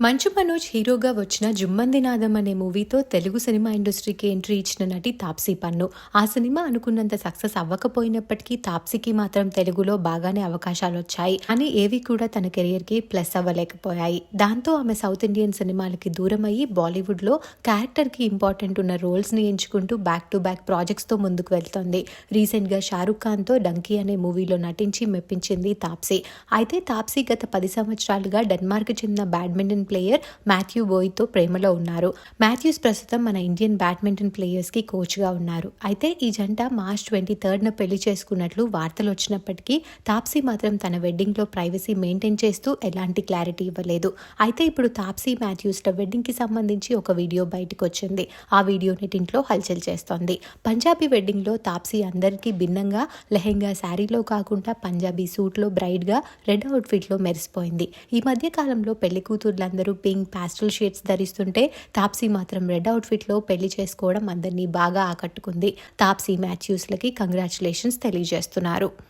మంచు మనోజ్ హీరోగా వచ్చిన జుమ్మందినాదం అనే మూవీతో తెలుగు సినిమా ఇండస్ట్రీకి ఎంట్రీ ఇచ్చిన నటి తాప్సీ పన్ను. ఆ సినిమా అనుకున్నంత సక్సెస్ అవ్వకపోయినప్పటికీ తాప్సీకి మాత్రం తెలుగులో బాగానే అవకాశాలు వచ్చాయి. అని ఏవి కూడా తన కెరియర్కి ప్లస్ అవ్వలేకపోయాయి. దాంతో ఆమె సౌత్ ఇండియన్ సినిమాలకి దూరం అయ్యి బాలీవుడ్లో క్యారెక్టర్కి ఇంపార్టెంట్ ఉన్న రోల్స్ని ఎంచుకుంటూ బ్యాక్ టు బ్యాక్ ప్రాజెక్ట్స్తో ముందుకు వెళ్తోంది. రీసెంట్గా షారుఖ్ ఖాన్తో డంకీ అనే మూవీలో నటించి మెప్పించింది తాప్సీ. అయితే తాప్సీ గత పది సంవత్సరాలుగా డెన్మార్క్ చెందిన బ్యాడ్మింటన్ ప్లేయర్ మాథ్యూ బోయ్తో ప్రేమలో ఉన్నారు. మాథ్యూస్ ప్రస్తుతం మన ఇండియన్ బ్యాడ్మింటన్ ప్లేయర్స్కి ఉన్నారు. అయితే ఈ జంట మార్చ్ ట్వంటీ థర్డ్న పెళ్ళి చేసుకున్నట్లు వార్తలు వచ్చినప్పటికీ తాప్సీ మాత్రం తన వెడ్డింగ్లో ప్రైవసీ మెయింటైన్ చేస్తూ ఎలాంటి క్లారిటీ ఇవ్వలేదు. అయితే ఇప్పుడు తాప్సీ మాథ్యూస్ల వెడ్డింగ్కి సంబంధించి ఒక వీడియో బయటకు వచ్చింది. ఆ వీడియో నెటింట్లో హల్చల్ చేస్తోంది. పంజాబీ వెడ్డింగ్లో తాప్సీ అందరికీ భిన్నంగా లెహెంగా శారీలో కాకుండా పంజాబీ సూట్లో బ్రైడ్గా గా రెడ్ అవుట్ఫిట్లో మెరిసిపోయింది. ఈ మధ్య కాలంలో పెళ్ళి కూతుర్లందరూ పింక్ పాస్టల్ షేడ్స్ ధరిస్తుంటే తాప్సీ మాత్రం రెడ్ అవుట్ఫిట్లో పెళ్ళి చేసుకోవడం అందరినీ బాగా ఆకట్టుకుంది. తాప్సీ మ్యాచ్యూస్లకి కంగ్రాచులేషన్స్ తెలియజేస్తున్నారు.